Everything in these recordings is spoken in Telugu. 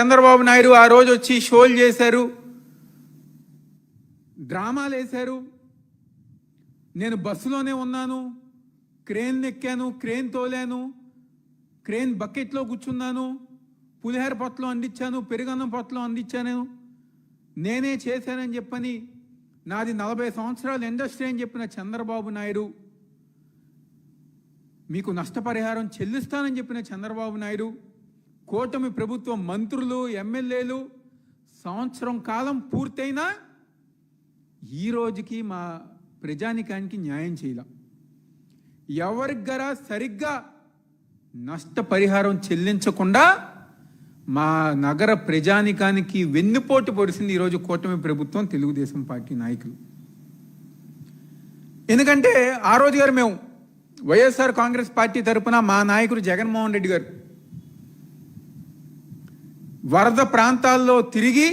చంద్రబాబు నాయుడు ఆ రోజు వచ్చి షోలు చేశారు. డ్రామాలు వేశారు. నేను బస్సులోనే ఉన్నాను. క్రేన్ ఎక్కాను క్రేన్ తోలాను క్రేన్ బకెట్లో కూర్చున్నాను. పులిహోర పొట్టలో అందించాను పెరుగన్నం పొట్టలో అందించాను. నేనే చేశానని చెప్పని నాది నలభై సంవత్సరాలు ఇండస్ట్రీ అని చెప్పిన చంద్రబాబు నాయుడు మీకు నష్టపరిహారం చెల్లిస్తానని చెప్పిన చంద్రబాబు నాయుడు కూటమి ప్రభుత్వం మంత్రులు ఎమ్మెల్యేలు సంవత్సరం కాలం పూర్తయినా ఈ రోజుకి మా ప్రజానికానికి న్యాయం చేయలేం. ఎవరికి సరిగ్గా నష్టపరిహారం చెల్లించకుండా మా నగర ప్రజానికానికి వెన్నుపోటు పొడిసింది ఈరోజు కూటమి ప్రభుత్వం తెలుగుదేశం పార్టీ నాయకులు. ఎందుకంటే ఆ రోజు గారు మేము వైఎస్ఆర్ కాంగ్రెస్ పార్టీ తరఫున మా నాయకుడు జగన్మోహన్ రెడ్డి గారు వరద ప్రాంతాల్లో తిరిగి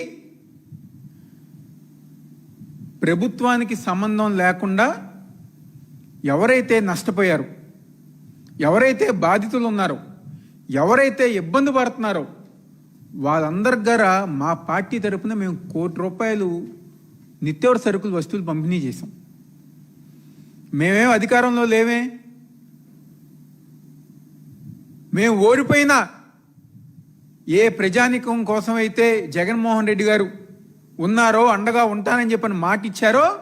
ప్రభుత్వానికి సంబంధం లేకుండా ఎవరైతే నష్టపోయారు ఎవరైతే బాధితులు ఉన్నారో ఎవరైతే ఇబ్బంది పడుతున్నారో వాళ్ళందరి దగ్గర మా పార్టీ తరపున మేము కోటి రూపాయలు నిత్యావసర సరుకులు వస్తువులు పంపిణీ చేసాం మేమేం అధికారంలో లేవే మేము ఓడిపోయినా ఏ ప్రజానికం కోసం అయితే జగన్మోహన్ రెడ్డి గారు ఉన్నారో అండగా ఉంటానని చెప్పని మాట ఇచ్చారో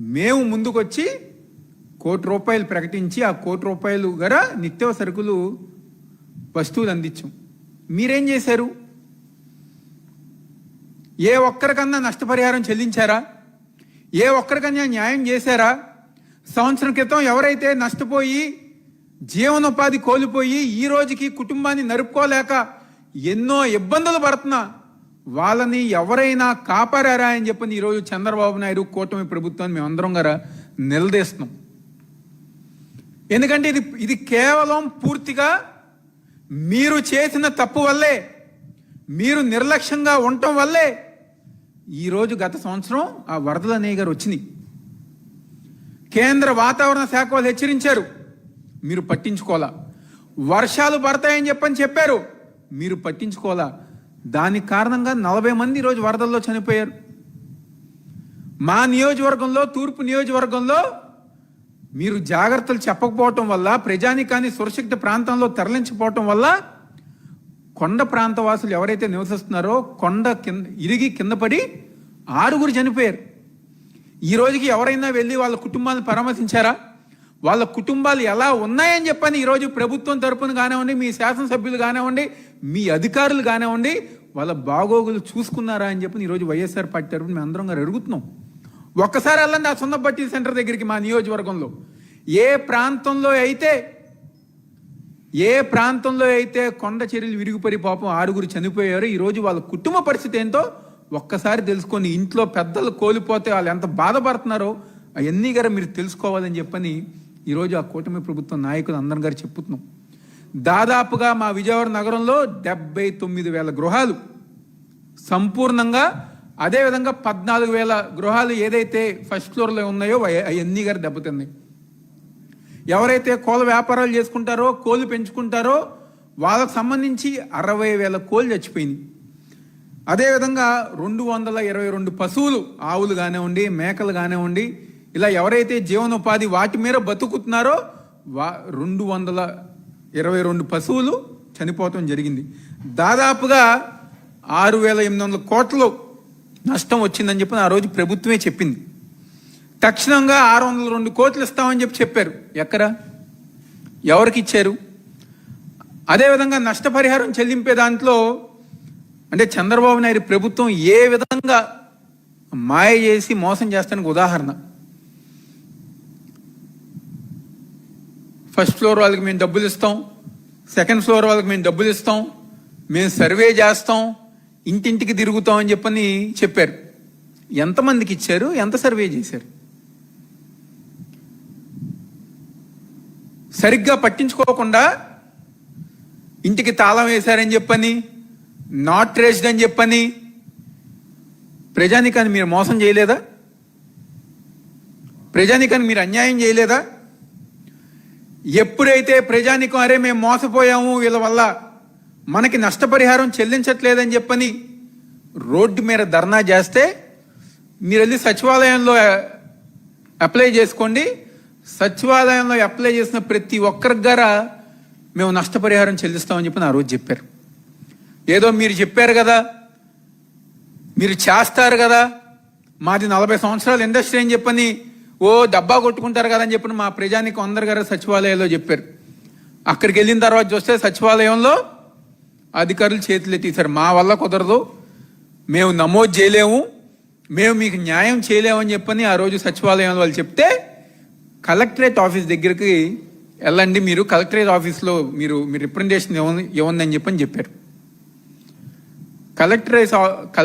మేము ముందుకొచ్చి కోటి రూపాయలు ప్రకటించి ఆ కోటి రూపాయలు గర నిత్యవ సరుకులు వస్తువులు అందించాం. మీరేం చేశారు? ఏ ఒక్కరికన్నా నష్టపరిహారం చెల్లించారా? ఏ ఒక్కరికన్నా న్యాయం చేశారా? సంవత్సరం క్రితం ఎవరైతే నష్టపోయి జీవనోపాధి కోల్పోయి ఈ రోజుకి కుటుంబాన్ని నరుపుకోలేక ఎన్నో ఇబ్బందులు పడుతున్నా. వాళ్ళని ఎవరైనా కాపారారా అని చెప్పని ఈరోజు చంద్రబాబు నాయుడు కూటమి ప్రభుత్వాన్ని మేమందరం గారా నిలదీస్తున్నాం. ఎందుకంటే ఇది ఇది కేవలం పూర్తిగా మీరు చేసిన తప్పు వల్లే మీరు నిర్లక్ష్యంగా ఉండటం వల్లే ఈరోజు గత సంవత్సరం ఆ వరదల గారు వచ్చింది కేంద్ర వాతావరణ శాఖ వాళ్ళు హెచ్చరించారు మీరు పట్టించుకోవాలా. వర్షాలు పడతాయని చెప్పని చెప్పారు. మీరు పట్టించుకోవాలా? దాని కారణంగా నలభై మంది ఈరోజు వరదల్లో చనిపోయారు. మా నియోజకవర్గంలో తూర్పు నియోజకవర్గంలో మీరు జాగ్రత్తలు చెప్పకపోవటం వల్ల ప్రజానికాన్ని సురక్షిత ప్రాంతంలో తరలించకపోవటం వల్ల కొండ ప్రాంత వాసులు ఎవరైతే నివసిస్తున్నారో కొండ కింద ఇరిగి కింద పడి ఆరుగురు చనిపోయారు. ఈ రోజుకి ఎవరైనా వెళ్ళి వాళ్ళ కుటుంబాలను పరామర్శించారా? వాళ్ళ కుటుంబాలు ఎలా ఉన్నాయని చెప్పని ఈరోజు ప్రభుత్వం తరపున కానివ్వండి మీ శాసనసభ్యులు కానివ్వండి మీ అధికారులు కానివ్వండి వాళ్ళ బాగోగులు చూసుకున్నారా అని చెప్పి ఈరోజు వైఎస్ఆర్ పార్టీ తరఫున మేము అందరం గారు అడుగుతున్నాం. ఒక్కసారి వెళ్ళండి ఆ సున్నపట్టి సెంటర్ దగ్గరికి మా నియోజకవర్గంలో. ఏ ప్రాంతంలో అయితే ఏ ప్రాంతంలో అయితే కొండ చర్యలు విరిగిపడి పాపం ఆరుగురు చనిపోయారో ఈరోజు వాళ్ళ కుటుంబ పరిస్థితి ఏంటో ఒక్కసారి తెలుసుకొని ఇంట్లో పెద్దలు కోల్పోతే వాళ్ళు ఎంత బాధపడుతున్నారో అవన్నీ గారు మీరు తెలుసుకోవాలని చెప్పని ఈరోజు ఆ కూటమి ప్రభుత్వం నాయకులు అందరం గారు చెప్పుతున్నాం. దాదాపుగా మా విజయవాడ నగరంలో డెబ్బై తొమ్మిది వేల గృహాలు. సంపూర్ణంగా అదేవిధంగా పద్నాలుగు వేల గృహాలు ఏదైతే ఫస్ట్ ఫ్లోర్లో ఉన్నాయో అవన్నీ గారు దెబ్బతిన్నాయి. ఎవరైతే కోళ్ళ వ్యాపారాలు చేసుకుంటారో కోళ్ళు పెంచుకుంటారో వాళ్ళకు సంబంధించి అరవై వేల కోళ్ళు చచ్చిపోయింది అదేవిధంగా రెండు వందల ఇరవై రెండు పశువులు ఆవులు కానివ్వండి మేకలు కానివ్వండి ఇలా ఎవరైతే జీవనోపాధి వాటి మీద బతుకుతున్నారో వా రెండు వందల ఇరవై రెండు పశువులు చనిపోవటం జరిగింది. దాదాపుగా ఆరు వేల ఎనిమిది వందల కోట్లు నష్టం వచ్చిందని చెప్పి ఆ రోజు ప్రభుత్వమే చెప్పింది. తక్షణంగా ఆరు వందల రెండు కోట్లు ఇస్తామని చెప్పి చెప్పారు. ఎక్కడ? ఎవరికి ఇచ్చారు? అదేవిధంగా నష్టపరిహారం చెల్లింపే దాంట్లో అంటే చంద్రబాబు నాయుడు ప్రభుత్వం ఏ విధంగా మాయ చేసి మోసం చేస్తానికి ఉదాహరణ. ఫస్ట్ ఫ్లోర్ వాళ్ళకి మేము డబ్బులు ఇస్తాం. సెకండ్ ఫ్లోర్ వాళ్ళకి మేము డబ్బులు ఇస్తాం. మేము సర్వే చేస్తాం. ఇంటింటికి తిరుగుతాం అని చెప్పని చెప్పారు. ఎంతమందికి ఇచ్చారు? ఎంత సర్వే చేశారు? సరిగ్గా పట్టించుకోకుండా ఇంటికి తాళం వేశారని చెప్పని నాట్ ట్రేస్డ్ అని చెప్పని ప్రజానికాన్ని మీరు మోసం చేయలేదా? ప్రజానికాన్ని మీరు అన్యాయం చేయలేదా? ఎప్పుడైతే ప్రజానికం అరే మేము మోసపోయాము వీళ్ళ వల్ల మనకి నష్టపరిహారం చెల్లించట్లేదని చెప్పని రోడ్డు మీద ధర్నా చేస్తే మీరు వెళ్ళి సచివాలయంలో అప్లై చేసుకోండి. సచివాలయంలో అప్లై చేసిన ప్రతి ఒక్కరి దగ్గర మేము నష్టపరిహారం చెల్లిస్తామని చెప్పి ఆ రోజు చెప్పారు. ఏదో మీరు చెప్పారు కదా మీరు చేస్తారు కదా మాది నలభై సంవత్సరాల ఇండస్ట్రీ అని చెప్పని ఓ డబ్బా కొట్టుకుంటారు కదా అని మా ప్రజానికి అందరు గారు సచివాలయంలో చెప్పారు. అక్కడికి వెళ్ళిన తర్వాత చూస్తే సచివాలయంలో అధికారులు చేతులు ఎత్తేసారు మా వల్ల కుదరదు. మేము నమోదు చేయలేము. మేము మీకు న్యాయం చేయలేమని చెప్పని ఆ రోజు సచివాలయంలో వాళ్ళు చెప్తే కలెక్టరేట్ ఆఫీస్ దగ్గరికి వెళ్ళండి మీరు. కలెక్టరేట్ ఆఫీస్లో మీరు మీ రిప్రజెంటేషన్ ఇవ్వండి ఇవ్వండి అని చెప్పని చెప్పారు. కలెక్టరేట్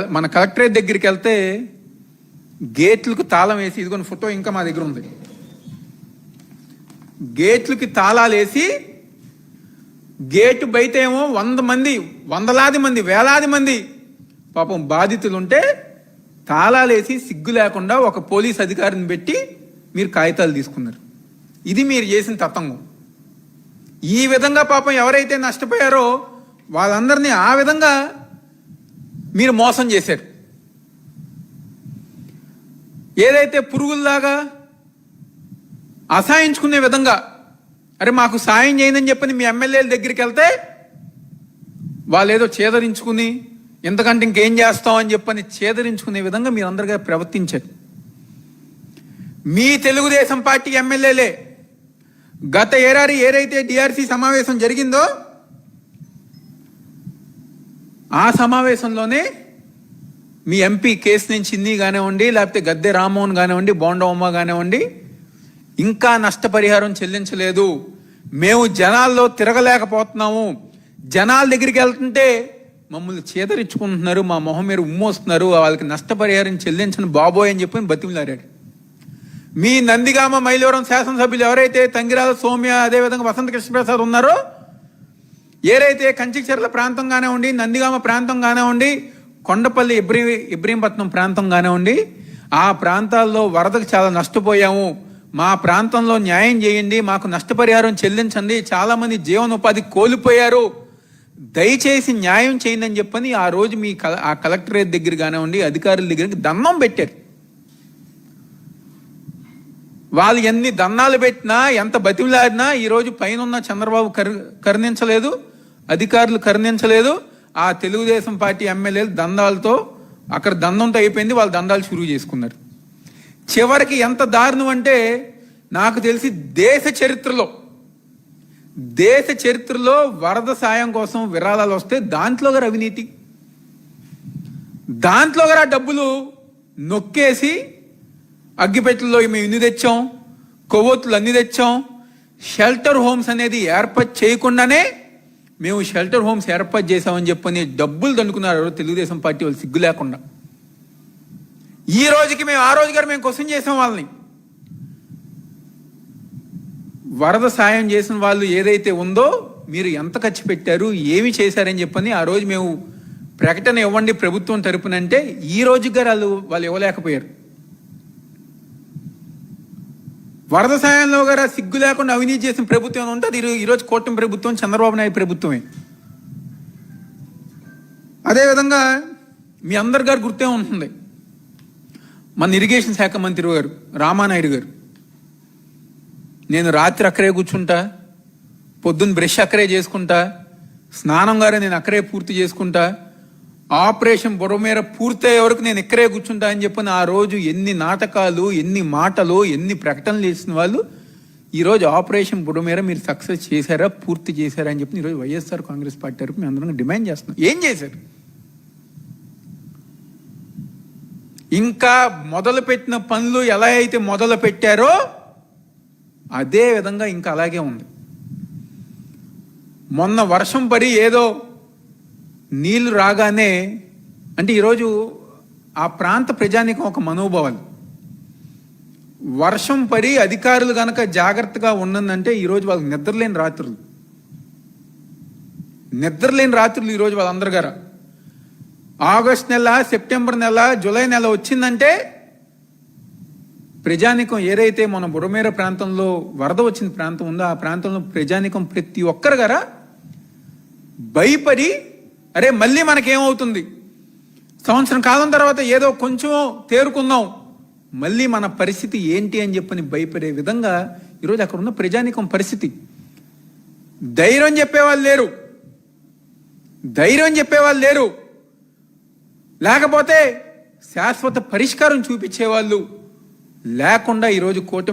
మన కలెక్టరేట్ దగ్గరికి వెళ్తే గేట్లకు తాళం వేసి ఇదిగోని ఫోటో ఇంకా మా దగ్గర ఉంది. గేట్లకి తాళాలు వేసి గేటు బయట ఏమో వంద మంది వందలాది మంది వేలాది మంది పాపం బాధితులు ఉంటే తాళాలు వేసి సిగ్గు లేకుండా ఒక పోలీస్ అధికారిని పెట్టి మీరు కాగితాలు తీసుకున్నారు. ఇది మీరు చేసిన తతంగం. ఈ విధంగా పాపం ఎవరైతే నష్టపోయారో వాళ్ళందరినీ ఆ విధంగా మీరు మోసం చేశారు. ఏదైతే పురుగుల్లాగా అసహాయించుకునే విధంగా అరే మాకు సాయం చేయదని చెప్పని మీ ఎమ్మెల్యేల దగ్గరికి వెళ్తే వాళ్ళు ఏదో చేదరించుకుని ఎంతకంటే ఇంకేం చేస్తాం అని చెప్పని చేదరించుకునే విధంగా మీరు అందరిగా ప్రవర్తించారు. మీ తెలుగుదేశం పార్టీ ఎమ్మెల్యేలే గత ఏడాది ఏదైతే డిఆర్సీ సమావేశం జరిగిందో ఆ సమావేశంలోనే మీ ఎంపీ కేసు నుంచి చిన్ని కానివ్వండి లేకపోతే గద్దె రామ్మోహన్ కానివ్వండి బోండవమ్మ కానివ్వండి ఇంకా నష్టపరిహారం చెల్లించలేదు. మేము జనాల్లో తిరగలేకపోతున్నాము. జనాల దగ్గరికి వెళ్తుంటే మమ్మల్ని చేదరించుకుంటున్నారు మా మొహం మీరు ఉమ్మోస్తున్నారు వాళ్ళకి నష్టపరిహారం చెల్లించను బాబోయ్ అని చెప్పి బతిమిలాడాడు. మీ నందిగామ మైలవరం శాసనసభ్యులు ఎవరైతే తంగిరాల సౌమ్య అదేవిధంగా వసంత కృష్ణప్రసాద్ ఉన్నారో ఏదైతే కంచిచర్ల ప్రాంతం కానివ్వండి నందిగామ ప్రాంతం కానివ్వండి కొండపల్లి ఇబ్రీ ఇబ్రహీంపట్నం ప్రాంతం కానివ్వండి ఆ ప్రాంతాల్లో వరదకు చాలా నష్టపోయాము. మా ప్రాంతంలో న్యాయం చేయండి మాకు నష్టపరిహారం చెల్లించండి చాలామంది జీవనోపాధి కోల్పోయారు. దయచేసి న్యాయం చేయండి అని చెప్పని ఆ రోజు మీ కల ఆ కలెక్టరేట్ దగ్గర కానివ్వండి అధికారుల దగ్గరికి దండం పెట్టారు. వాళ్ళు ఎన్ని దన్నాలు పెట్టినా ఎంత బతిమలాడినా ఈరోజు పైన ఉన్న చంద్రబాబు కరు కరుణించలేదు అధికారులు కరుణించలేదు. ఆ తెలుగుదేశం పార్టీ ఎమ్మెల్యేలు దందాలతో అక్కడ దందంతో అయిపోయింది వాళ్ళు దందాలు షురువు చేసుకున్నారు. చివరికి ఎంత దారుణం అంటే నాకు తెలిసి దేశ చరిత్రలో దేశ చరిత్రలో వరద సాయం కోసం విరాళాలు వస్తే దాంట్లో గారు అవినీతి. దాంట్లో గారు ఆ డబ్బులు నొక్కేసి అగ్గిపెట్టెల్లో మేము ఇన్ని తెచ్చాం కొవ్వొత్తులు అన్ని తెచ్చాం షెల్టర్ హోమ్స్ అనేది ఏర్పాటు చేయకుండానే మేము షెల్టర్ హోమ్స్ ఏర్పాటు చేసామని చెప్పని డబ్బులు దండుకున్నారు తెలుగుదేశం పార్టీ వాళ్ళు సిగ్గు లేకుండా. ఈ రోజుకి మేము ఆ రోజు గారు మేము క్వశ్చన్ చేసాం వాళ్ళని. వరద సాయం చేసిన వాళ్ళు ఏదైతే ఉందో మీరు ఎంత ఖర్చు పెట్టారు ఏమి చేశారని చెప్పని ఆ రోజు మేము ప్రకటన ఇవ్వండి ప్రభుత్వం తరపునంటే ఈ రోజు గారు వాళ్ళు వాళ్ళు ఇవ్వలేకపోయారు. వరద సాయంలో గారు సిగ్గు లేకుండా అవినీతి చేసిన ప్రభుత్వం ఉంటే అది ఈరోజు కూటమి ప్రభుత్వం చంద్రబాబు నాయుడు ప్రభుత్వమే. అదేవిధంగా మీ అందరి గారు గుర్తే ఉంటుంది? మన ఇరిగేషన్ శాఖ మంత్రి గారు రామానాయుడు గారు. నేను రాత్రి అక్కడే కూర్చుంటా పొద్దున్న బ్రష్ అక్కడే చేసుకుంటా స్నానం గారే నేను అక్కడే పూర్తి చేసుకుంటా ఆపరేషన్ బుర్రమేర పూర్తయ్యే వరకు నేను ఇక్కడే కూర్చుంటా అని చెప్పిన ఆ రోజు ఎన్ని నాటకాలు ఎన్ని మాటలు ఎన్ని ప్రకటనలు చేసిన వాళ్ళు ఈరోజు ఆపరేషన్ బుర్రమేర మీరు సక్సెస్ చేశారా పూర్తి చేశారా అని చెప్పి ఈరోజు వైఎస్ఆర్ కాంగ్రెస్ పార్టీ తరపు మేము అందరం డిమాండ్ చేస్తున్నాం. ఏం చేశారు? ఇంకా మొదలుపెట్టిన పనులు ఎలా అయితే మొదలు పెట్టారో అదే విధంగా ఇంకా అలాగే ఉంది. మొన్న వర్షం పడి ఏదో నీళ్ళు రాగానే అంటే ఈరోజు ఆ ప్రాంత ప్రజానికం ఒక మనోభావాలు. వర్షం పడి అధికారులు కనుక జాగ్రత్తగా ఉన్నదంటే ఈరోజు వాళ్ళకి నిద్రలేని రాత్రులు. నిద్రలేని రాత్రులు ఈరోజు వాళ్ళందరి గారు. ఆగస్ట్ నెల సెప్టెంబర్ నెల జూలై నెల వచ్చిందంటే ప్రజానికం ఏదైతే మన బుడమేర ప్రాంతంలో వరద వచ్చిన ప్రాంతం ఉందో ఆ ప్రాంతంలో ప్రజానికం ప్రతి ఒక్కరు గారా భయపడి అరే మళ్ళీ మనకేమవుతుంది? సంవత్సరం కాలం తర్వాత ఏదో కొంచెం తేరుకుందాం. మళ్ళీ మన పరిస్థితి ఏంటి అని చెప్పని భయపడే విధంగా ఈరోజు అక్కడ ఉన్న ప్రజానికం పరిస్థితి. ధైర్యం చెప్పేవాళ్ళు లేరు. ధైర్యం చెప్పేవాళ్ళు లేరు. లేకపోతే శాశ్వత పరిష్కారం చూపించేవాళ్ళు లేకుండా ఈరోజు కూటమి